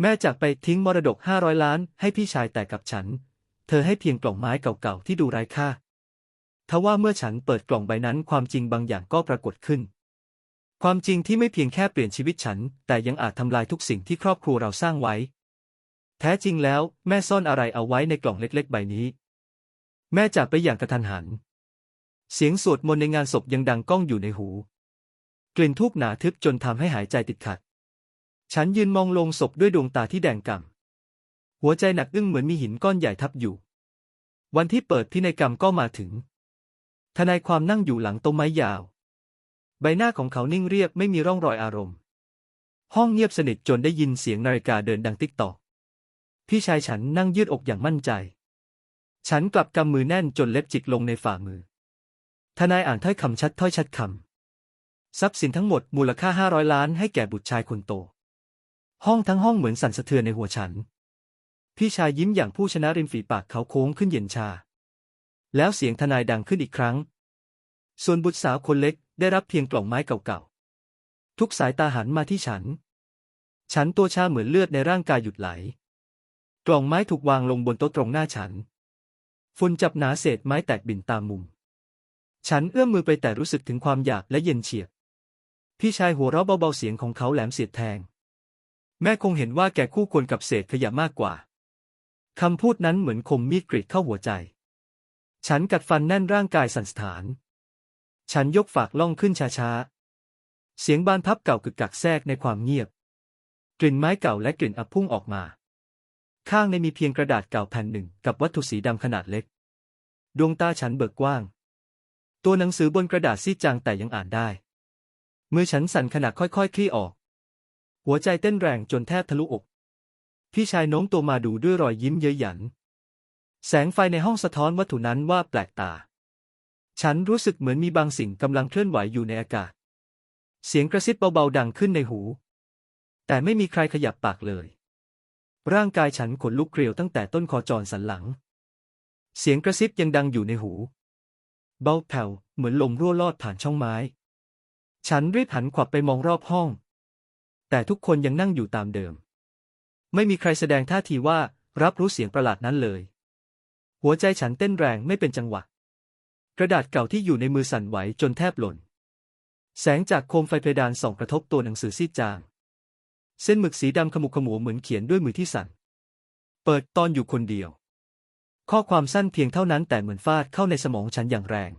แม่จากไปทิ้งมรดกห้าร้อยล้านให้พี่ชายแต่กับฉัน เธอให้เพียงกล่องไม้เก่าๆที่ดูไร้ค่าทว่าเมื่อฉันเปิดกล่องใบนั้นความจริงบางอย่างก็ปรากฏขึ้น ความจริงที่ไม่เพียงแค่เปลี่ยนชีวิตฉัน แต่ยังอาจทำลายทุกสิ่งที่ครอบครัวเราสร้างไว้ แท้จริงแล้วแม่ซ่อนอะไรเอาไว้ในกล่องเล็กๆ ใบนี้ แม่จากไปอย่างกระทันหัน เสียงสวดมนต์ในงานศพยังดังก้องอยู่ในหู กลิ่นทูบหนาทึบจนทำให้หายใจติดขัด ฉันยืนมองลงศพด้วยดวงตาที่แดงก่ำหัวใจหนักอึ้งเหมือนมีหินก้อนใหญ่ทับอยู่ วันที่เปิดพินัยกรรมก็มาถึง ทนายความนั่งอยู่หลังโต้นไม้ยาว ใบหน้าของเขานิ่งเรียบไม่มีร่องรอยอารมณ์ ห้องเงียบสนิทจนได้ยินเสียงนาฬิกาเดินดังติ๊กตอกพี่ชายฉันนั่งยืดอกอย่างมั่นใจ ฉันกลับกำมือแน่นจนเล็บจิกลงในฝ่ามือ ทนายอ่านถ้อยคำชัดถ้อยชัดคำทรัพย์สินทั้งหมดมูลค่าห้าร้อยล้านให้แก่บุตรชายคนโต ห้องทั้งห้องเหมือนสั่นสะเทือนในหัวฉัน พี่ชายยิ้มอย่างผู้ชนะริมฝีปากเขาโค้งขึ้นเย็นชา แล้วเสียงทนายดังขึ้นอีกครั้ง ส่วนบุตรสาวคนเล็กได้รับเพียงกล่องไม้เก่าๆ ทุกสายตาหันมาที่ฉัน ฉันตัวชาเหมือนเลือดในร่างกายหยุดไหล กล่องไม้ถูกวางลงบนโต๊ะตรงหน้าฉัน ฝุ่นจับหนาเศษไม้แตกบินตามมุม ฉันเอื้อมมือไปแต่รู้สึกถึงความอยากและเย็นเฉียบ พี่ชายหัวเราะเบาๆเสียงของเขาแหลมเสียดแทง แม่คงเห็นว่าแกคู่ควรกับเศษขยะมากกว่า คำพูดนั้นเหมือนคมมีดกรีดเข้าหัวใจ ฉันกัดฟันแน่นร่างกายสั่นสะท้าน ฉันยกฝากล่องขึ้นช้าๆ เสียงบานพับเก่ากึกกักแทรกในความเงียบ กลิ่นไม้เก่าและกลิ่นอับพุ่งออกมา ข้างในมีเพียงกระดาษเก่าแผ่นหนึ่งกับวัตถุสีดำขนาดเล็ก ดวงตาฉันเบิกกว้าง ตัวหนังสือบนกระดาษซีดจางแต่ยังอ่านได้ มือฉันสั่นขณะค่อยๆคลี่ออก หัวใจเต้นแรงจนแทบทะลุอก พี่ชายโน้มตัวมาดูด้วยรอยยิ้มเย้ยหยัน แสงไฟในห้องสะท้อนวัตถุนั้นว่าแปลกตา ฉันรู้สึกเหมือนมีบางสิ่งกำลังเคลื่อนไหวอยู่ในอากาศ เสียงกระซิบเบาๆดังขึ้นในหู แต่ไม่มีใครขยับปากเลย ร่างกายฉันขนลุกเกลียวตั้งแต่ต้นคอจรสันหลัง เสียงกระซิบยังดังอยู่ในหู เบาแผ่วเหมือนลมรั่วลอดผ่านช่องไม้ ฉันรีบหันขวับไปมองรอบห้อง แต่ทุกคนยังนั่งอยู่ตามเดิม ไม่มีใครแสดงท่าทีว่ารับรู้เสียงประหลาดนั้นเลย หัวใจฉันเต้นแรงไม่เป็นจังหวะ กระดาษเก่าที่อยู่ในมือสั่นไหวจนแทบหล่น แสงจากโคมไฟเพดานส่องกระทบตัวหนังสือซีดจาง เส้นหมึกสีดำขมุกขมัวเหมือนเขียนด้วยมือที่สั่น เปิดตอนอยู่คนเดียว ข้อความสั้นเพียงเท่านั้นแต่เหมือนฟาดเข้าในสมองฉันอย่างแรง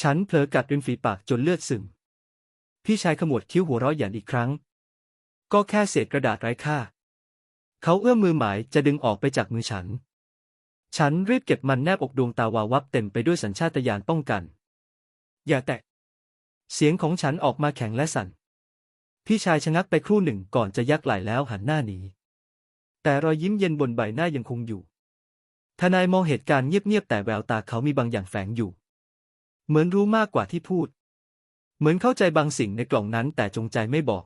ฉันเผลอกัดริมฝีปากจนเลือดซึม พี่ชายขมวดคิ้วหัวเราะหยันอีกครั้ง ก็แค่เศษกระดาษไร้ค่า เขาเอื้อมมือหมายจะดึงออกไปจากมือฉัน ฉันรีบเก็บมันแนบอกดวงตาวาวับเต็มไปด้วยสัญชาตญาณป้องกัน อย่าแตะ เสียงของฉันออกมาแข็งและสั่น พี่ชายชะงักไปครู่หนึ่งก่อนจะยักไหล่แล้วหันหน้าหนี แต่รอยยิ้มเย็นบนใบหน้ายังคงอยู่ ทนายมองเหตุการณ์เงียบๆแต่แววตาเขามีบางอย่างแฝงอยู่ เหมือนรู้มากกว่าที่พูด เหมือนเข้าใจบางสิ่งในกล่องนั้นแต่จงใจไม่บอก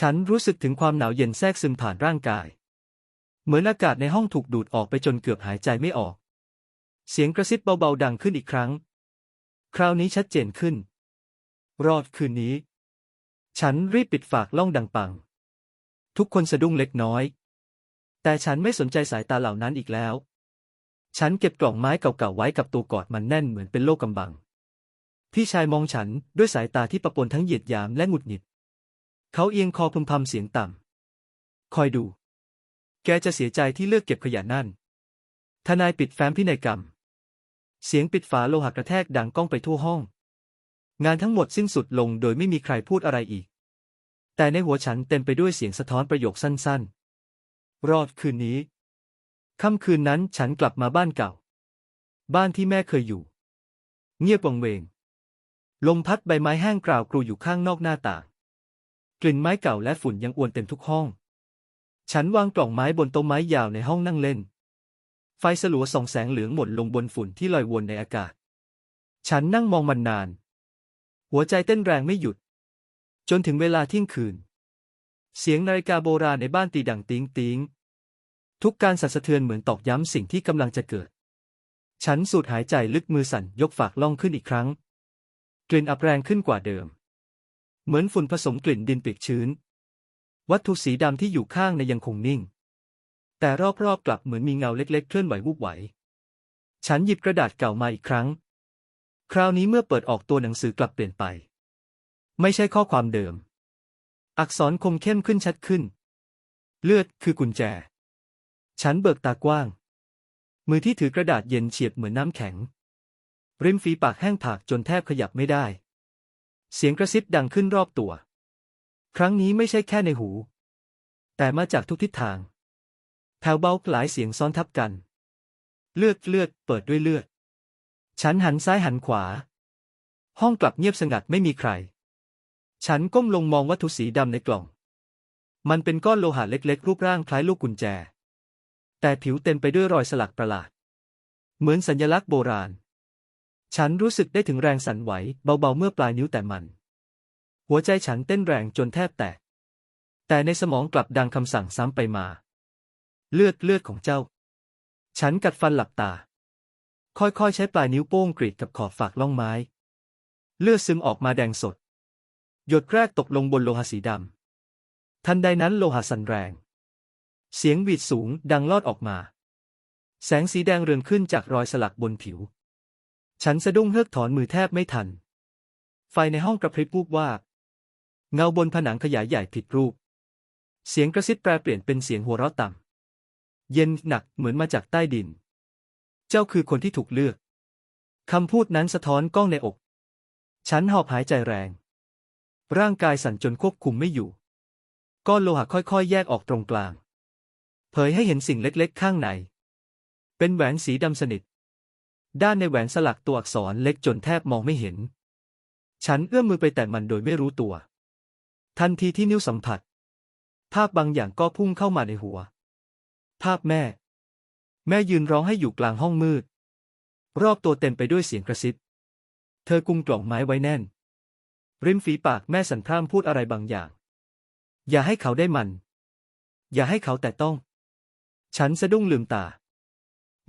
ฉันรู้สึกถึงความหนาวเย็นแทรกซึมผ่านร่างกาย เหมือนอากาศในห้องถูกดูดออกไปจนเกือบหายใจไม่ออก เสียงกระซิบเบาๆดังขึ้นอีกครั้ง คราวนี้ชัดเจนขึ้น รอดคืนนี้ ฉันรีบปิดฝากล่องดังปัง ทุกคนสะดุ้งเล็กน้อย แต่ฉันไม่สนใจสายตาเหล่านั้นอีกแล้ว ฉันเก็บกล่องไม้เก่าๆไว้กับตัวกอดมันแน่นเหมือนเป็นโลกกำบัง พี่ชายมองฉันด้วยสายตาที่ประปนทั้งเหยียดหยามและหงุดหงิด เขาเอียงคอพึมพำเสียงต่ำ คอยดู แกจะเสียใจที่เลือกเก็บขยะนั่น ทนายปิดแฟ้มพินัยกรรม เสียงปิดฝาโลหะกระแทกดังก้องไปทั่วห้อง งานทั้งหมดสิ้นสุดลงโดยไม่มีใครพูดอะไรอีก แต่ในหัวฉันเต็มไปด้วยเสียงสะท้อนประโยคสั้นๆ รอดคืนนี้ ค่ำคืนนั้นฉันกลับมาบ้านเก่า บ้านที่แม่เคยอยู่ เงียบวังเวง ลมพัดใบไม้แห้งกราวกรูอยู่ข้างนอกหน้าต่าง กลิ่นไม้เก่าและฝุ่นยังอวนเต็มทุกห้อง ฉันวางกล่องไม้บนโต๊ะไม้ยาวในห้องนั่งเล่น ไฟสลัวส่องแสงเหลืองหม่นลงบนฝุ่นที่ลอยวนในอากาศ ฉันนั่งมองมันนาน หัวใจเต้นแรงไม่หยุด จนถึงเวลาเที่ยงคืน เสียงนาฬิกาโบราณในบ้านตีดังติ้งติ้งทุกการสั่นสะเทือนเหมือนตอกย้ำสิ่งที่กำลังจะเกิด ฉันสูดหายใจลึกมือสั่นยกฝากล่องขึ้นอีกครั้ง กลิ่นอับแรงขึ้นกว่าเดิม เหมือนฝุ่นผสมกลิ่นดินเปียกชื้น วัตถุสีดำที่อยู่ข้างในยังคงนิ่ง แต่รอบๆกลับเหมือนมีเงาเล็กๆ เคลื่อนไหววูบไหว ฉันหยิบกระดาษเก่ามาอีกครั้ง คราวนี้เมื่อเปิดออกตัวหนังสือกลับเปลี่ยนไป ไม่ใช่ข้อความเดิม อักษรคมเข้มขึ้นชัดขึ้น เลือดคือกุญแจ ฉันเบิกตากว้าง มือที่ถือกระดาษเย็นเฉียบเหมือนน้ำแข็ง ริมฝีปากแห้งผากจนแทบขยับไม่ได้ เสียงกระซิบดังขึ้นรอบตัว ครั้งนี้ไม่ใช่แค่ในหู แต่มาจากทุกทิศทาง แผ่วเบาหลายเสียงซ้อนทับกัน เลือดเลือดเปิดด้วยเลือด ฉันหันซ้ายหันขวา ห้องกลับเงียบสงัดไม่มีใคร ฉันก้มลงมองวัตถุสีดำในกล่อง มันเป็นก้อนโลหะเล็กๆ รูปร่างคล้ายลูกกุญแจ แต่ผิวเต็มไปด้วยรอยสลักประหลาด เหมือนสัญลักษณ์โบราณ ฉันรู้สึกได้ถึงแรงสั่นไหวเบาๆเมื่อปลายนิ้วแต่มัน หัวใจฉันเต้นแรงจนแทบแตก แต่ในสมองกลับดังคำสั่งซ้ำไปมา เลือดเลือดของเจ้า ฉันกัดฟันหลับตา ค่อยๆ ใช้ปลายนิ้วโป้งกรีดกับขอบฝากล่องไม้ เลือดซึมออกมาแดงสด หยดแรกตกลงบนโลหะสีดำทันใดนั้นโลหะสั่นแรง เสียงหวีดสูงดังลอดออกมา แสงสีแดงเรืองขึ้นจากรอยสลักบนผิว ฉันสะดุ้งเฮือกถอนมือแทบไม่ทัน ไฟในห้องกระพริบวูบวาบเงาบนผนังขยายใหญ่ผิดรูป เสียงกระซิบแปรเปลี่ยนเป็นเสียงหัวเราะต่ำ เย็นหนักเหมือนมาจากใต้ดิน เจ้าคือคนที่ถูกเลือก คำพูดนั้นสะท้อนก้องในอก ฉันหอบหายใจแรง ร่างกายสั่นจนควบคุมไม่อยู่ ก้อนโลหะค่อยๆ แยกออกตรงกลาง เผยให้เห็นสิ่งเล็กๆ ข้างใน เป็นแหวนสีดำสนิท ด้านในแหวนสลักตัวอักษรเล็กจนแทบมองไม่เห็น ฉันเอื้อมมือไปแตะมันโดยไม่รู้ตัว ทันทีที่นิ้วสัมผัส ภาพบางอย่างก็พุ่งเข้ามาในหัว ภาพแม่ แม่ยืนร้องให้อยู่กลางห้องมืด รอบตัวเต็มไปด้วยเสียงกระซิบ เธอกุมกล่องไม้ไว้แน่น ริมฝีปากแม่สันพร่ำพูดอะไรบางอย่าง อย่าให้เขาได้มัน อย่าให้เขาแต่ต้อง ฉันสะดุ้งลืมตา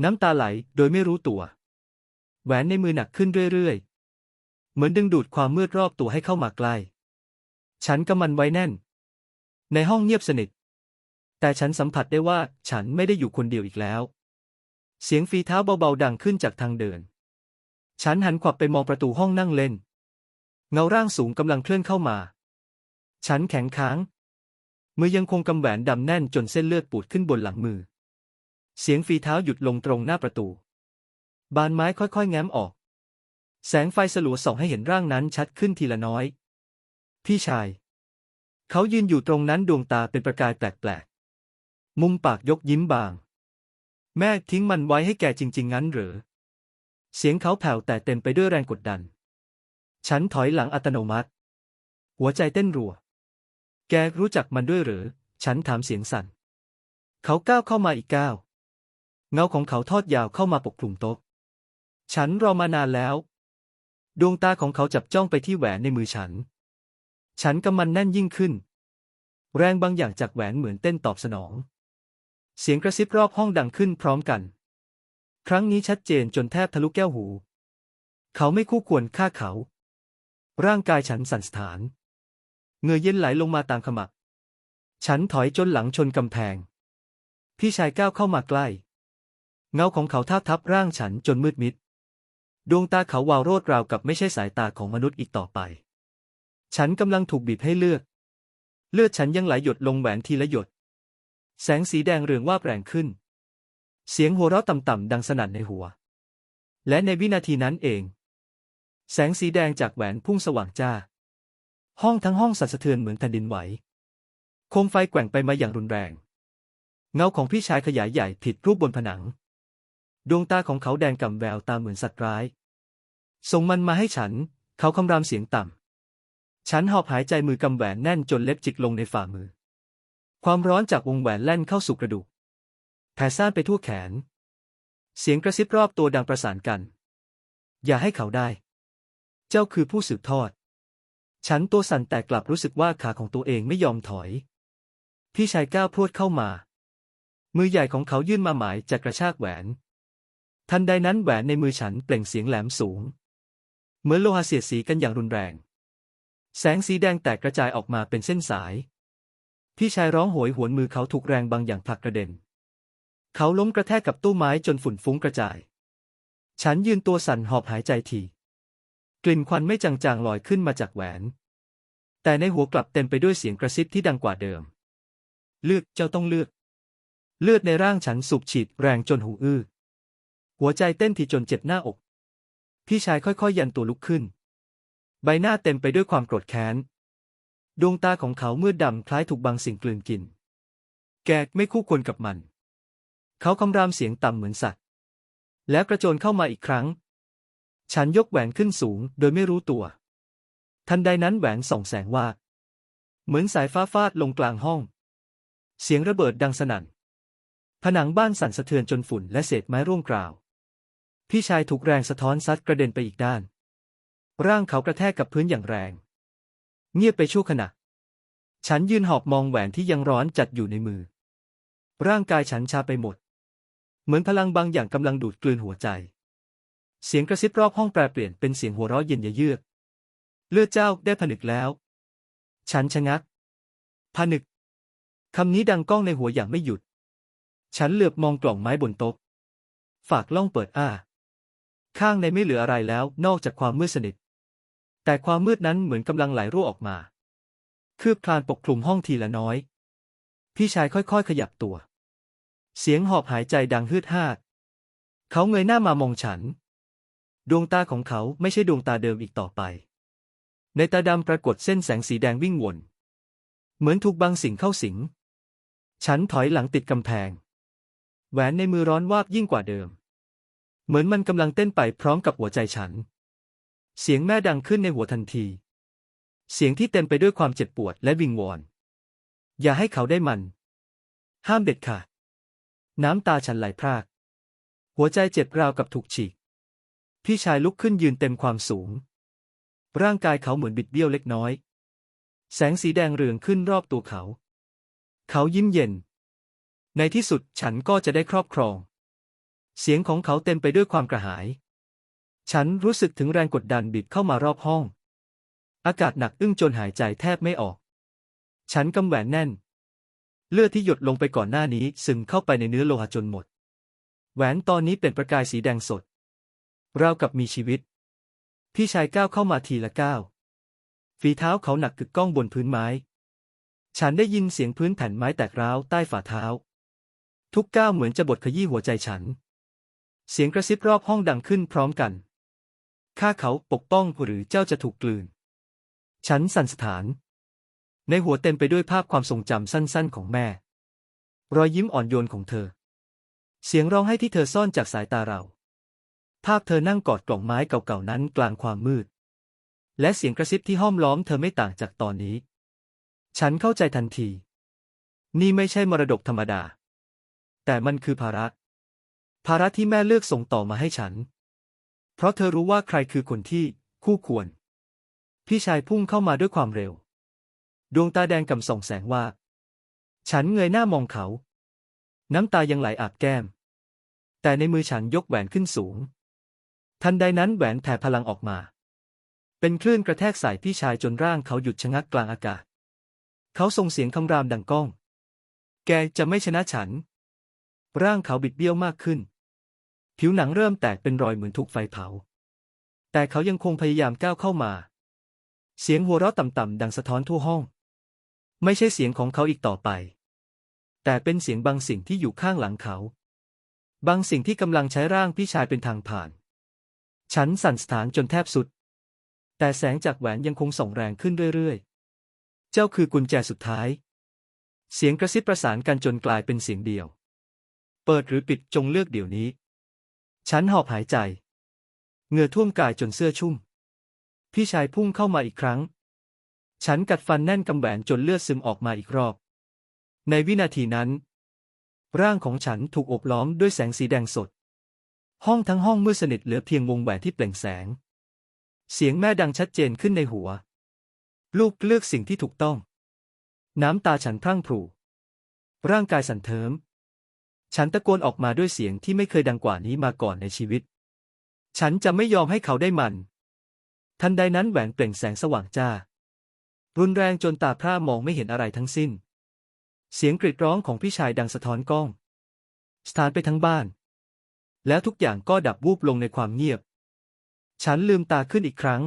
น้ำตาไหลโดยไม่รู้ตัว แหวนในมือหนักขึ้นเรื่อยๆ เหมือนดึงดูดความมืดรอบตัวให้เข้ามาใกล้ ฉันกำมันไว้แน่น ในห้องเงียบสนิท แต่ฉันสัมผัสได้ว่าฉันไม่ได้อยู่คนเดียวอีกแล้ว เสียงฝีเท้าเบาๆดังขึ้นจากทางเดิน ฉันหันขวับไปมองประตูห้องนั่งเล่น เงาร่างสูงกำลังเคลื่อนเข้ามา ฉันแข็งค้าง มือยังคงกำแหวนดำแน่นจนเส้นเลือดปูดขึ้นบนหลังมือ เสียงฝีเท้าหยุดลงตรงหน้าประตู บานไม้ค่อยๆ แง้มออก แสงไฟสลัวส่องให้เห็นร่างนั้นชัดขึ้นทีละน้อย พี่ชาย เขายืนอยู่ตรงนั้นดวงตาเป็นประกายแปลกๆ มุมปากยกยิ้มบาง แม่ทิ้งมันไว้ให้แกจริง ๆ งั้นเหรอ เสียงเขาแผ่วแต่เต็มไปด้วยแรงกดดัน ฉันถอยหลังอัตโนมัติ หัวใจเต้นรัว แกรู้จักมันด้วยหรือ ฉันถามเสียงสั่น เขาก้าวเข้ามาอีกก้าว เงาของเขาทอดยาวเข้ามาปกคลุมโต๊ะ ฉันรอมานานแล้ว ดวงตาของเขาจับจ้องไปที่แหวนในมือฉัน ฉันกำมันแน่นยิ่งขึ้น แรงบางอย่างจากแหวนเหมือนเต้นตอบสนอง เสียงกระซิบรอบห้องดังขึ้นพร้อมกัน ครั้งนี้ชัดเจนจนแทบทะลุแก้วหู เขาไม่คู่ควรฆ่าเขา ร่างกายฉันสั่นสถานเงื่อเย็นไหลลงมาตามขมับฉันถอยจนหลังชนกำแพง พี่ชายก้าวเข้ามาใกล้ เงาของเขาทาบทับร่างฉันจนมืดมิด ดวงตาเขาวาวโรดราวกับไม่ใช่สายตาของมนุษย์อีกต่อไป ฉันกำลังถูกบีบให้เลือก เลือดฉันยังไหลหยดลงแหวนทีละหยด แสงสีแดงเรืองว่าแรงขึ้น เสียงหัวเราะต่ำๆดังสนั่นในหัว และในวินาทีนั้นเอง แสงสีแดงจากแหวนพุ่งสว่างจ้า ห้องทั้งห้องสั่นสะเทือนเหมือนแผ่นดินไหว โคมไฟแกว่งไปมาอย่างรุนแรง เงาของพี่ชายขยายใหญ่ผิดรูปบนผนัง ดวงตาของเขาแดงก่ำแววตาเหมือนสัตว์ร้าย ส่งมันมาให้ฉัน เขาคำรามเสียงต่ำ ฉันหอบหายใจมือกำแหวนแน่นจนเล็บจิกลงในฝ่ามือ ความร้อนจากวงแหวนแล่นเข้าสู่กระดูก แผ่ซ่านไปทั่วแขน เสียงกระซิบรอบตัวดังประสานกัน อย่าให้เขาได้ เจ้าคือผู้สืบทอด ฉันตัวสั่นแต่กลับรู้สึกว่าขาของตัวเองไม่ยอมถอย พี่ชายก้าวพรวดเข้ามา มือใหญ่ของเขายื่นมาหมายจะกระชากแหวน ทันใดนั้นแหวนในมือฉันเปล่งเสียงแหลมสูง เหมือนโลหะเสียดสีกันอย่างรุนแรง แสงสีแดงแตกกระจายออกมาเป็นเส้นสาย พี่ชายร้องโหยหวนมือเขาถูกแรงบางอย่างผลักกระเด็น เขาล้มกระแทกกับตู้ไม้จนฝุ่นฟุ้งกระจาย ฉันยืนตัวสั่นหอบหายใจทีกลิ่นควันไม่จางๆลอยขึ้นมาจากแหวน แต่ในหัวกลับเต็มไปด้วยเสียงกระซิบที่ดังกว่าเดิม เลือกเจ้าต้องเลือก เลือดในร่างฉันสูบฉีดแรงจนหูอื้อหัวใจเต้นทีจนเจ็บหน้าอก พี่ชายค่อยๆ ยันตัวลุกขึ้น ใบหน้าเต็มไปด้วยความโกรธแค้น ดวงตาของเขาเมืดดำคล้ายถูกบางสิ่งกลืนกิน แกไม่คู่ควรกับมัน เขาคำรามเสียงต่ำเหมือนสัตว์ แล้วกระโจนเข้ามาอีกครั้ง ฉันยกแหวนขึ้นสูงโดยไม่รู้ตัว ทันใดนั้นแหวนส่องแสงว่า เหมือนสายฟ้าฟาดลงกลางห้อง เสียงระเบิดดังสนั่น ผนังบ้านสั่นสะเทือนจนฝุ่นและเศษไม้ร่วงกราว พี่ชายถูกแรงสะท้อนซัดกระเด็นไปอีกด้าน ร่างเขากระแทกกับพื้นอย่างแรง เงียบไปชั่วขณะ ฉันยืนหอบมองแหวนที่ยังร้อนจัดอยู่ในมือ ร่างกายฉันชาไปหมด เหมือนพลังบางอย่างกำลังดูดกลืนหัวใจ เสียงกระซิบรอบห้องแปรเปลี่ยนเป็นเสียงหัวเราะเย็นเยือกเลือดเจ้าได้ผนึกแล้ว ฉันชะงัก ผนึก คำนี้ดังก้องในหัวอย่างไม่หยุด ฉันเหลือบมองกล่องไม้บนโต๊ะ ฝากล่องเปิดอ้า ข้างในไม่เหลืออะไรแล้วนอกจากความมืดสนิท แต่ความมืดนั้นเหมือนกำลังไหลรั่วออกมา คืบคลานปกคลุมห้องทีละน้อย พี่ชายค่อยๆ ขยับตัว เสียงหอบหายใจดังฮืดฮาด เขาเงยหน้ามามองฉัน ดวงตาของเขาไม่ใช่ดวงตาเดิมอีกต่อไป ในตาดำปรากฏเส้นแสงสีแดงวิ่งวน เหมือนถูกบางสิ่งเข้าสิง ฉันถอยหลังติดกำแพง แหวนในมือร้อนวาบยิ่งกว่าเดิม เหมือนมันกำลังเต้นไปพร้อมกับหัวใจฉัน เสียงแม่ดังขึ้นในหัวทันที เสียงที่เต็มไปด้วยความเจ็บปวดและวิงวอน อย่าให้เขาได้มัน ห้ามเด็ดขาดน้ำตาฉันไหลพราก หัวใจเจ็บราวกับถูกฉีก พี่ชายลุกขึ้นยืนเต็มความสูง ร่างกายเขาเหมือนบิดเบี้ยวเล็กน้อย แสงสีแดงเรืองขึ้นรอบตัวเขา เขายิ้มเย็น ในที่สุดฉันก็จะได้ครอบครอง เสียงของเขาเต็มไปด้วยความกระหาย ฉันรู้สึกถึงแรงกดดันบีบเข้ามารอบห้อง อากาศหนักอึ้งจนหายใจแทบไม่ออก ฉันกำแหวนแน่น เลือดที่หยดลงไปก่อนหน้านี้ซึมเข้าไปในเนื้อโลหะจนหมด แหวนตอนนี้เป็นประกายสีแดงสด ราวกับมีชีวิต พี่ชายก้าวเข้ามาทีละก้าว ฝีเท้าเขาหนักกึกก้องบนพื้นไม้ ฉันได้ยินเสียงพื้นแผ่นไม้แตกร้าวใต้ฝ่าเท้า ทุกก้าวเหมือนจะบดขยี้หัวใจฉัน เสียงกระซิบรอบห้องดังขึ้นพร้อมกัน ข้าเขาปกป้องหรือเจ้าจะถูกกลืน ฉันสั่นสถาน ในหัวเต็มไปด้วยภาพความทรงจำสั้นๆของแม่ รอยยิ้มอ่อนโยนของเธอ เสียงร้องไห้ที่เธอซ่อนจากสายตาเรา ภาพเธอนั่งกอดกล่องไม้เก่าๆนั้นกลางความมืด และเสียงกระซิบที่ห้อมล้อมเธอไม่ต่างจากตอนนี้ ฉันเข้าใจทันที นี่ไม่ใช่มรดกธรรมดา แต่มันคือภาระ ภาระที่แม่เลือกส่งต่อมาให้ฉัน เพราะเธอรู้ว่าใครคือคนที่คู่ควร พี่ชายพุ่งเข้ามาด้วยความเร็ว ดวงตาแดงกำส่องแสงว่า ฉันเงยหน้ามองเขา น้ำตายังไหลอาบแก้ม แต่ในมือฉันยกแหวนขึ้นสูง ทันใดนั้นแหวนแผ่พลังออกมา เป็นคลื่นกระแทกใส่พี่ชายจนร่างเขาหยุดชะงักกลางอากาศ เขาส่งเสียงคำรามดังก้อง แกจะไม่ชนะฉัน ร่างเขาบิดเบี้ยวมากขึ้น ผิวหนังเริ่มแตกเป็นรอยเหมือนถูกไฟเผา แต่เขายังคงพยายามก้าวเข้ามา เสียงหัวเราะต่ำๆดังสะท้อนทั่วห้อง ไม่ใช่เสียงของเขาอีกต่อไป แต่เป็นเสียงบางสิ่งที่อยู่ข้างหลังเขา บางสิ่งที่กำลังใช้ร่างพี่ชายเป็นทางผ่าน ฉันสั่นสถานจนแทบสุด แต่แสงจากแหวนยังคงส่องแรงขึ้นเรื่อยๆ เจ้าคือกุญแจสุดท้าย เสียงกระซิบประสานกันจนกลายเป็นเสียงเดียว เปิดหรือปิดจงเลือกเดี๋ยวนี้ ฉันหอบหายใจ เหงื่อท่วมกายจนเสื้อชุ่ม พี่ชายพุ่งเข้ามาอีกครั้ง ฉันกัดฟันแน่นกำแหวนจนเลือดซึมออกมาอีกรอบ ในวินาทีนั้น ร่างของฉันถูกอบล้อมด้วยแสงสีแดงสด ห้องทั้งห้องมืดสนิทเหลือเพียงวงแหวนที่เปล่งแสง เสียงแม่ดังชัดเจนขึ้นในหัว ลูกเลือกสิ่งที่ถูกต้อง น้ำตาฉันพรั่งพรูร่างกายสั่นเทิม ฉันตะโกนออกมาด้วยเสียงที่ไม่เคยดังกว่านี้มาก่อนในชีวิต ฉันจะไม่ยอมให้เขาได้มัน ทันใดนั้นแหวนเปล่งแสงสว่างจ้า รุนแรงจนตาพร่ามองไม่เห็นอะไรทั้งสิ้น เสียงกรีดร้องของพี่ชายดังสะท้อนกล้อง สถานไปทั้งบ้าน แล้วทุกอย่างก็ดับวูบลงในความเงียบ ฉันลืมตาขึ้นอีกครั้ง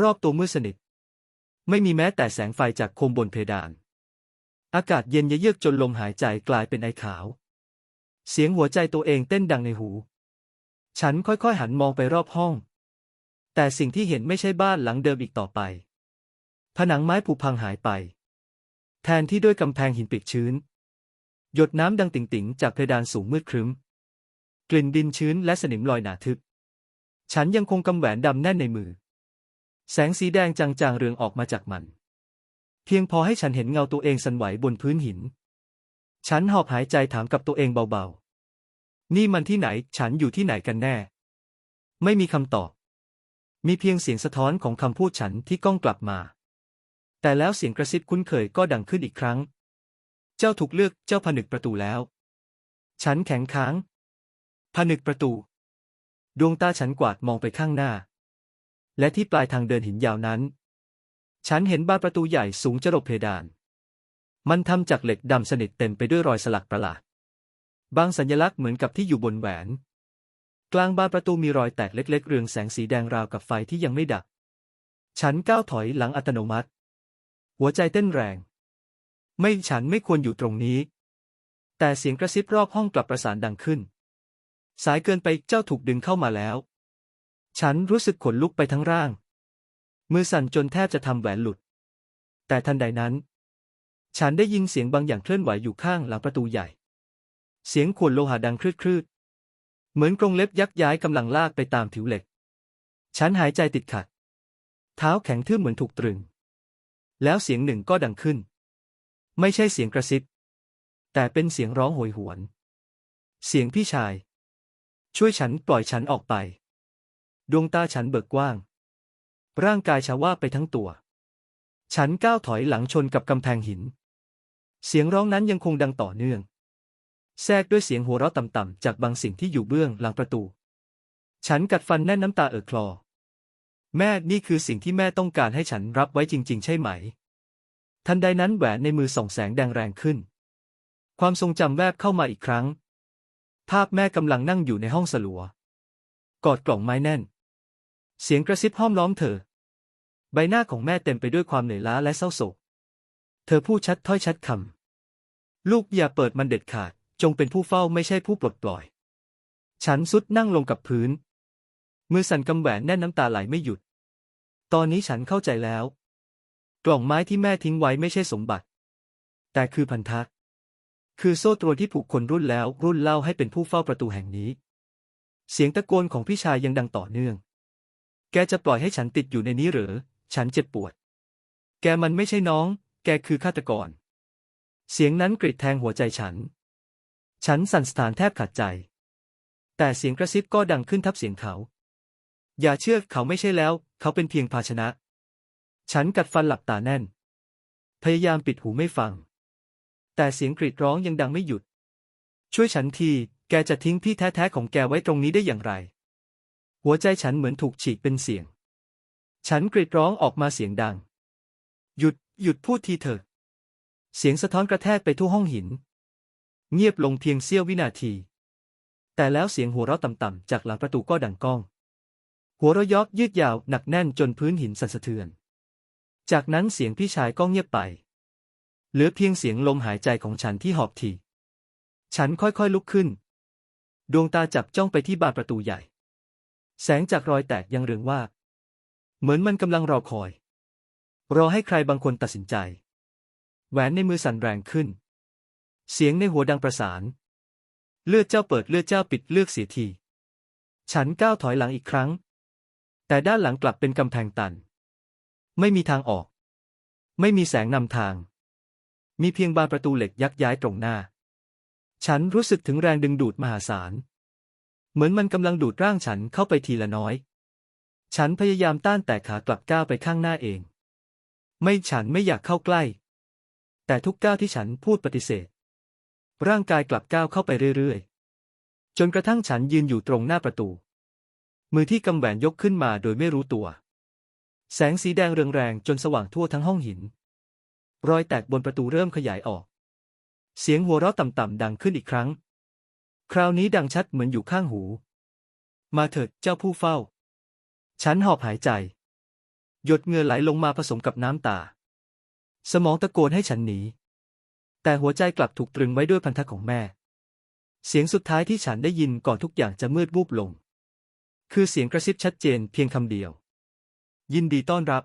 รอบตัวมืดสนิท ไม่มีแม้แต่แสงไฟจากโคมบนเพดาน อากาศเย็นเยือกจนลมหายใจกลายเป็นไอขาว เสียงหัวใจตัวเองเต้นดังในหู ฉันค่อยๆหันมองไปรอบห้อง แต่สิ่งที่เห็นไม่ใช่บ้านหลังเดิมอีกต่อไป ผนังไม้ผุพังหายไป แทนที่ด้วยกำแพงหินปิดชื้น หยดน้ำดังติ่งๆ จากเพดานสูงมืดครึ้ม กลิ่นดินชื้นและสนิมลอยหนาทึบ ฉันยังคงกำแหวนดำแน่นในมือ แสงสีแดงจางๆเรืองออกมาจากมัน เพียงพอให้ฉันเห็นเงาตัวเองสั่นไหวบนพื้นหิน ฉันหอบหายใจถามกับตัวเองเบาๆ นี่มันที่ไหน ฉันอยู่ที่ไหนกันแน่ ไม่มีคำตอบ มีเพียงเสียงสะท้อนของคำพูดฉันที่ก้องกลับมา แต่แล้วเสียงกระซิบคุ้นเคยก็ดังขึ้นอีกครั้ง เจ้าถูกเลือกเจ้าผนึกประตูแล้ว ฉันแข็งค้าง ผนึกประตู ดวงตาฉันกวาดมองไปข้างหน้า และที่ปลายทางเดินหินยาวนั้น ฉันเห็นบานประตูใหญ่สูงจรดเพดาน มันทำจากเหล็กดำสนิทเต็มไปด้วยรอยสลักประหลาด บางสัญลักษณ์เหมือนกับที่อยู่บนแหวน กลางบานประตูมีรอยแตกเล็กๆ เรืองแสงสีแดงราวกับไฟที่ยังไม่ดับ ฉันก้าวถอยหลังอัตโนมัติ หัวใจเต้นแรง ไม่ฉันไม่ควรอยู่ตรงนี้ แต่เสียงกระซิบรอบห้องกลับประสานดังขึ้น สายเกินไปเจ้าถูกดึงเข้ามาแล้ว ฉันรู้สึกขนลุกไปทั้งร่าง มือสั่นจนแทบจะทำแหวนหลุด แต่ทันใดนั้น ฉันได้ยินเสียงบางอย่างเคลื่อนไหวอยู่ข้างหลังประตูใหญ่ เสียงขวดโลหะดังคลืดๆ เหมือนกรงเล็บยักย้ายกำลังลากไปตามผิวเหล็ก ฉันหายใจติดขัด เท้าแข็งทื่อเหมือนถูกตรึง แล้วเสียงหนึ่งก็ดังขึ้น ไม่ใช่เสียงกระซิบ แต่เป็นเสียงร้องโหยหวน เสียงพี่ชาย ช่วยฉันปล่อยฉันออกไป ดวงตาฉันเบิกกว้าง ร่างกายชาว่าไปทั้งตัว ฉันก้าวถอยหลังชนกับกำแพงหิน เสียงร้องนั้นยังคงดังต่อเนื่อง แทรกด้วยเสียงหัวเราะต่ำๆจากบางสิ่งที่อยู่เบื้องหลังประตู ฉันกัดฟันแน่นน้ำตาเอ่อคลอ แม่นี่คือสิ่งที่แม่ต้องการให้ฉันรับไว้จริง ๆ ใช่ไหม ทันใดนั้นแหวนในมือส่องแสงแดงแรงขึ้น ความทรงจำแวบเข้ามาอีกครั้ง ภาพแม่กำลังนั่งอยู่ในห้องสลัว กอดกล่องไม้แน่น เสียงกระซิบห้อมล้อมเธอ ใบหน้าของแม่เต็มไปด้วยความเหนื่อยล้าและเศร้าโศก เธอพูดชัดถ้อยชัดคำ ลูกอย่าเปิดมันเด็ดขาด จงเป็นผู้เฝ้าไม่ใช่ผู้ปลดปล่อย ฉันสุดนั่งลงกับพื้น มือสั่นกำแหวนแน่นน้ำตาไหลไม่หยุด ตอนนี้ฉันเข้าใจแล้ว กล่องไม้ที่แม่ทิ้งไว้ไม่ใช่สมบัติ แต่คือพันธะคือโซ่ตรวนที่ผูกคนรุ่นแล้วรุ่นเล่าให้เป็นผู้เฝ้าประตูแห่งนี้ เสียงตะโกนของพี่ชายยังดังต่อเนื่อง แกจะปล่อยให้ฉันติดอยู่ในนี้หรือ ฉันเจ็บปวด แกมันไม่ใช่น้อง แกคือฆาตกร เสียงนั้นกรีดแทงหัวใจฉัน ฉันสั่นสถานแทบขาดใจ แต่เสียงกระซิบก็ดังขึ้นทับเสียงเขา อย่าเชื่อเขาไม่ใช่แล้ว เขาเป็นเพียงภาชนะ ฉันกัดฟันหลับตาแน่น พยายามปิดหูไม่ฟัง แต่เสียงกรีดร้องยังดังไม่หยุด ช่วยฉันที แกจะทิ้งพี่แท้ๆของแกไว้ตรงนี้ได้อย่างไร หัวใจฉันเหมือนถูกฉีกเป็นเสียง ฉันกรีดร้องออกมาเสียงดัง หยุด หยุดพูดทีเถอะ เสียงสะท้อนกระแทกไปทั่วห้องหิน เงียบลงเพียงเสี้ยววินาที แต่แล้วเสียงหัวเราะต่ำๆจากหลังประตูก็ดังก้อง หัวเราะยอกยืดยาวหนักแน่นจนพื้นหินสั่นสะเทือน จากนั้นเสียงพี่ชายก็เงียบไป เหลือเพียงเสียงลมหายใจของฉันที่หอบถี่ ฉันค่อยๆลุกขึ้น ดวงตาจับจ้องไปที่บานประตูใหญ่ แสงจากรอยแตกยังเรืองว่า เหมือนมันกำลังรอคอย รอให้ใครบางคนตัดสินใจ แหวนในมือสั่นแรงขึ้น เสียงในหัวดังประสาน เลือดเจ้าเปิดเลือดเจ้าปิดเลือกเสียที ฉันก้าวถอยหลังอีกครั้ง แต่ด้านหลังกลับเป็นกำแพงตัน ไม่มีทางออก ไม่มีแสงนำทาง มีเพียงบานประตูเหล็กยักย้ายตรงหน้า ฉันรู้สึกถึงแรงดึงดูดมหาศาล เหมือนมันกำลังดูดร่างฉันเข้าไปทีละน้อย ฉันพยายามต้านแต่ขากลับก้าวไปข้างหน้าเอง ไม่ฉันไม่อยากเข้าใกล้ แต่ทุกก้าวที่ฉันพูดปฏิเสธ ร่างกายกลับก้าวเข้าไปเรื่อยๆ จนกระทั่งฉันยืนอยู่ตรงหน้าประตู มือที่กำแหวนยกขึ้นมาโดยไม่รู้ตัว แสงสีแดงเรืองแรงจนสว่างทั่วทั้งห้องหิน รอยแตกบนประตูเริ่มขยายออก เสียงหัวเราะต่ำๆดังขึ้นอีกครั้ง คราวนี้ดังชัดเหมือนอยู่ข้างหู มาเถิดเจ้าผู้เฝ้า ฉันหอบหายใจ หยดเงื่อไหลลงมาผสมกับน้ำตา สมองตะโกนให้ฉันหนี แต่หัวใจกลับถูกตรึงไว้ด้วยพันธะของแม่ เสียงสุดท้ายที่ฉันได้ยินก่อนทุกอย่างจะมืดวูบลง คือเสียงกระซิบชัดเจนเพียงคำเดียว ยินดีต้อนรับ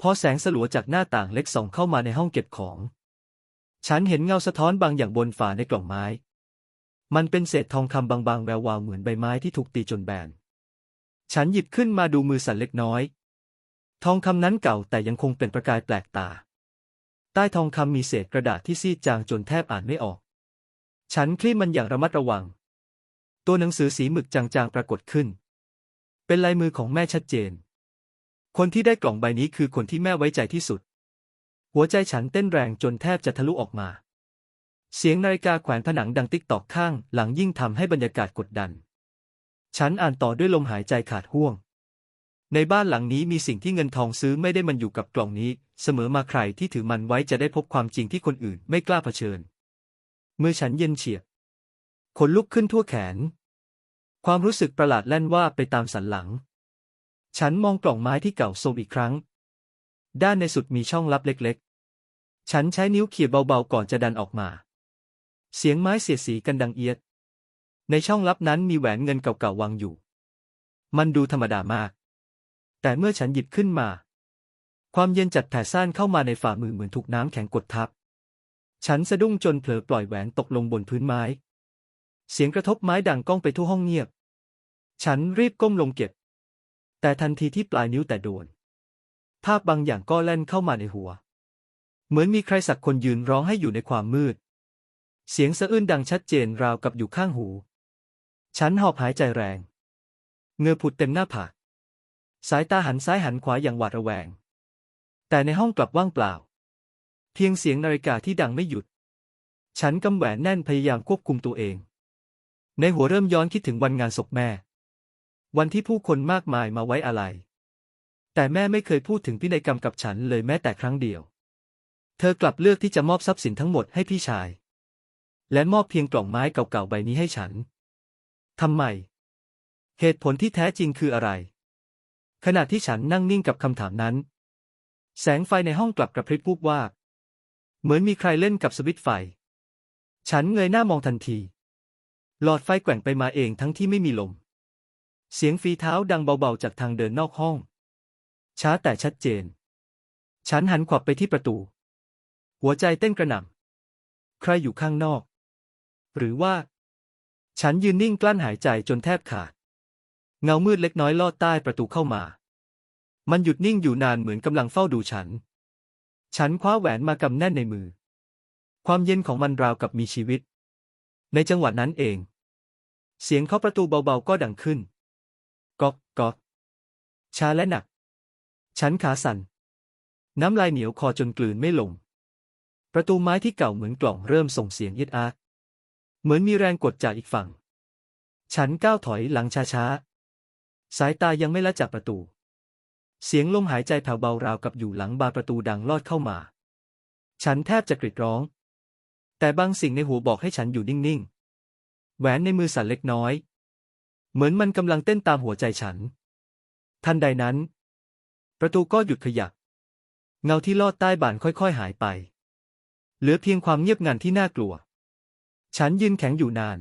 พอแสงสลัวจากหน้าต่างเล็กส่องเข้ามาในห้องเก็บของ ฉันเห็นเงาสะท้อนบางอย่างบนฝาในกล่องไม้ มันเป็นเศษทองคำบางๆ แวววาวเหมือนใบไม้ที่ถูกตีจนแบน ฉันหยิบขึ้นมาดูมือสั่นเล็กน้อย ทองคำนั้นเก่าแต่ยังคงเป็นประกายแปลกตา ใต้ทองคำมีเศษกระดาษที่ซีดจางจนแทบอ่านไม่ออก ฉันคลี่มันอย่างระมัดระวัง ตัวหนังสือสีหมึกจางๆปรากฏขึ้น เป็นลายมือของแม่ชัดเจน คนที่ได้กล่องใบนี้คือคนที่แม่ไว้ใจที่สุด หัวใจฉันเต้นแรงจนแทบจะทะลุออกมา เสียงนาฬิกาแขวนผนังดังติ๊กตอกข้าง หลังยิ่งทำให้บรรยากาศกดดัน ฉันอ่านต่อด้วยลมหายใจขาดห่วง ในบ้านหลังนี้มีสิ่งที่เงินทองซื้อไม่ได้มันอยู่กับกล่องนี้ เสมอมาใครที่ถือมันไว้จะได้พบความจริงที่คนอื่นไม่กล้าเผชิญ เมื่อฉันเย็นเฉียบขนลุกขึ้นทั่วแขน ความรู้สึกประหลาดแล่นว่าไปตามสันหลัง ฉันมองกล่องไม้ที่เก่าโทรมอีกครั้ง ด้านในสุดมีช่องลับเล็กๆ ฉันใช้นิ้วเขี่ยเบาๆก่อนจะดันออกมา เสียงไม้เสียดสีกันดังเอียด ในช่องลับนั้นมีแหวนเงินเก่าๆวางอยู่ มันดูธรรมดามาก แต่เมื่อฉันหยิบขึ้นมา ความเย็นจัดแผ่ซ่านเข้ามาในฝ่ามือเหมือนถูกน้ำแข็งกดทับ ฉันสะดุ้งจนเผลอปล่อยแหวนตกลงบนพื้นไม้ เสียงกระทบไม้ดังก้องไปทั่วห้องเงียบ ฉันรีบก้มลงเก็บ แต่ทันทีที่ปลายนิ้วแต่โดน ภาพบางอย่างก็แล่นเข้ามาในหัว เหมือนมีใครสักคนยืนร้องให้อยู่ในความมืด เสียงสะอื้นดังชัดเจนราวกับอยู่ข้างหู ฉันหอบหายใจแรง เงือผุดเต็มหน้าผาก สายตาหันซ้ายหันขวาอย่างหวาดระแวง แต่ในห้องกลับว่างเปล่า เพียงเสียงนาฬิกาที่ดังไม่หยุด ฉันกำแหวนแน่นพยายามควบคุมตัวเอง ในหัวเริ่มย้อนคิดถึงวันงานศพแม่ วันที่ผู้คนมากมายมาไว้อาลัยแต่แม่ไม่เคยพูดถึงพินัยกรรมกับฉันเลยแม้แต่ครั้งเดียว เธอกลับเลือกที่จะมอบทรัพย์สินทั้งหมดให้พี่ชาย และมอบเพียงกล่องไม้เก่าๆใบนี้ให้ฉันทำไม เหตุผลที่แท้จริงคืออะไร ขณะที่ฉันนั่งนิ่งกับคำถามนั้น แสงไฟในห้องกลับกระพริบวูบวาบเหมือนมีใครเล่นกับสวิตช์ไฟ ฉันเงยหน้ามองทันที หลอดไฟแกว่งไปมาเองทั้งที่ไม่มีลม เสียงฝีเท้าดังเบาๆจากทางเดินนอกห้อง ช้าแต่ชัดเจน ฉันหันขวับไปที่ประตู หัวใจเต้นกระหน่ำ ใครอยู่ข้างนอก หรือว่า ฉันยืนนิ่งกลั้นหายใจจนแทบขาด เงามืดเล็กน้อยลอดใต้ประตูเข้ามา มันหยุดนิ่งอยู่นานเหมือนกำลังเฝ้าดูฉัน ฉันคว้าแหวนมากำแน่นในมือ ความเย็นของมันราวกับมีชีวิต ในจังหวะนั้นเอง เสียงเคาะประตูเบาๆก็ดังขึ้นก๊อกก๊อกช้าและหนัก ฉันขาสั่น น้ำลายเหนียวคอจนกลืนไม่ลง ประตูไม้ที่เก่าเหมือนกล่องเริ่มส่งเสียงยิดอาร์เหมือนมีแรงกดจากอีกฝั่ง ฉันก้าวถอยหลังช้าๆ สายตายังไม่ละจากประตู เสียงลมหายใจแผ่วเบาราวกับอยู่หลังบานประตูดังลอดเข้ามา ฉันแทบจะกรีดร้อง แต่บางสิ่งในหัวบอกให้ฉันอยู่นิ่งๆ แหวนในมือสั่นเล็กน้อย เหมือนมันกำลังเต้นตามหัวใจฉัน ทันใดนั้น ประตูก็หยุดขยับ เงาที่ลอดใต้บานค่อยๆหายไป เหลือเพียงความเงียบงันที่น่ากลัว ฉันยืนแข็งอยู่นาน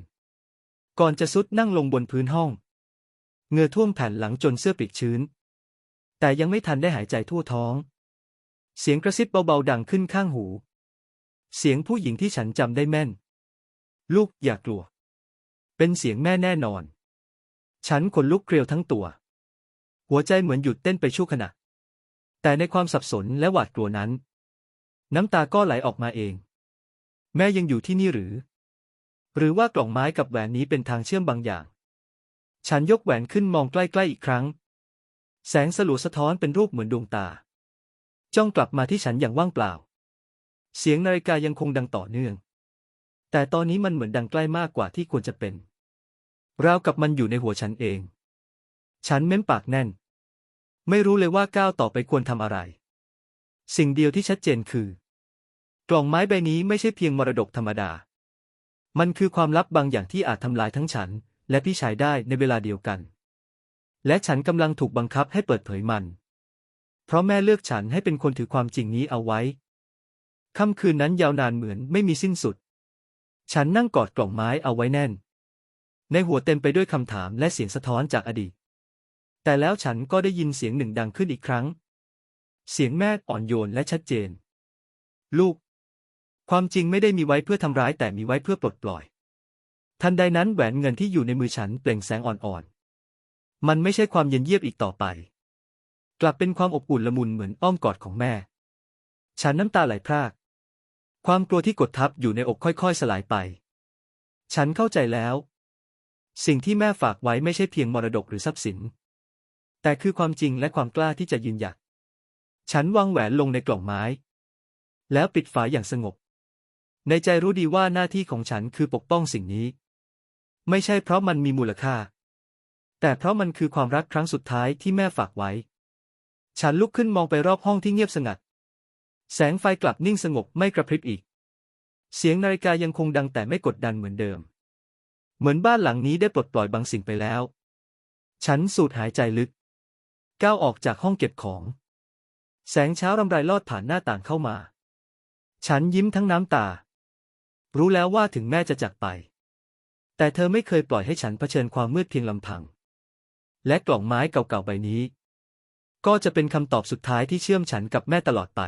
ก่อนจะซุดนั่งลงบนพื้นห้อง เงื่อท่วมแผ่นหลังจนเสื้อปีกชื้น แต่ยังไม่ทันได้หายใจทั่วท้อง เสียงกระซิบเบาๆดังขึ้นข้างหู เสียงผู้หญิงที่ฉันจำได้แม่น ลูกอย่ากลัว เป็นเสียงแม่แน่นอน ฉันขนลุกเกลียวทั้งตัว หัวใจเหมือนหยุดเต้นไปชั่วขณะ แต่ในความสับสนและหวาดกลัวนั้น น้ำตาก็ไหลออกมาเอง แม่ยังอยู่ที่นี่หรือ หรือว่ากล่องไม้กับแหวนนี้เป็นทางเชื่อมบางอย่าง ฉันยกแหวนขึ้นมองใกล้ๆอีกครั้ง แสงสลัวสะท้อนเป็นรูปเหมือนดวงตา จ้องกลับมาที่ฉันอย่างว่างเปล่า เสียงนาฬิกายังคงดังต่อเนื่อง แต่ตอนนี้มันเหมือนดังใกล้มากกว่าที่ควรจะเป็น ราวกับมันอยู่ในหัวฉันเอง ฉันเม้มปากแน่น ไม่รู้เลยว่าก้าวต่อไปควรทำอะไร สิ่งเดียวที่ชัดเจนคือ กล่องไม้ใบนี้ไม่ใช่เพียงมรดกธรรมดา มันคือความลับบางอย่างที่อาจทำลายทั้งฉัน และพี่ชายได้ในเวลาเดียวกัน และฉันกำลังถูกบังคับให้เปิดเผยมัน เพราะแม่เลือกฉันให้เป็นคนถือความจริงนี้เอาไว้ค่ำคืนนั้นยาวนานเหมือนไม่มีสิ้นสุด ฉันนั่งกอดกล่องไม้เอาไว้แน่น ในหัวเต็มไปด้วยคำถามและเสียงสะท้อนจากอดีต แต่แล้วฉันก็ได้ยินเสียงหนึ่งดังขึ้นอีกครั้ง เสียงแม่อ่อนโยนและชัดเจน ลูก ความจริงไม่ได้มีไว้เพื่อทำร้ายแต่มีไว้เพื่อปลดปล่อย ทันใดนั้นแหวนเงินที่อยู่ในมือฉันเปล่งแสงอ่อนๆ มันไม่ใช่ความเย็นเยียบอีกต่อไป กลับเป็นความอบอุ่นละมุนเหมือนอ้อมกอดของแม่ ฉันน้ำตาไหลพราก ความกลัวที่กดทับอยู่ในอกค่อยๆ สลายไป ฉันเข้าใจแล้ว สิ่งที่แม่ฝากไว้ไม่ใช่เพียงมรดกหรือทรัพย์สิน แต่คือความจริงและความกล้าที่จะยืนหยัด ฉันวางแหวนลงในกล่องไม้ แล้วปิดฝาอย่างสงบ ในใจรู้ดีว่าหน้าที่ของฉันคือปกป้องสิ่งนี้ ไม่ใช่เพราะมันมีมูลค่า แต่เพราะมันคือความรักครั้งสุดท้ายที่แม่ฝากไว้ ฉันลุกขึ้นมองไปรอบห้องที่เงียบสงัด แสงไฟกลับนิ่งสงบไม่กระพริบอีก เสียงนาฬิกายังคงดังแต่ไม่กดดันเหมือนเดิม เหมือนบ้านหลังนี้ได้ปลดปล่อยบางสิ่งไปแล้ว ฉันสูดหายใจลึก ก้าวออกจากห้องเก็บของ แสงเช้ารำไรลอดผ่านหน้าต่างเข้ามา ฉันยิ้มทั้งน้ำตา รู้แล้วว่าถึงแม่จะจากไป แต่เธอไม่เคยปล่อยให้ฉันเผชิญความมืดเพียงลำพัง และกล่องไม้เก่าๆใบนี้ ก็จะเป็นคำตอบสุดท้ายที่เชื่อมฉันกับแม่ตลอดไป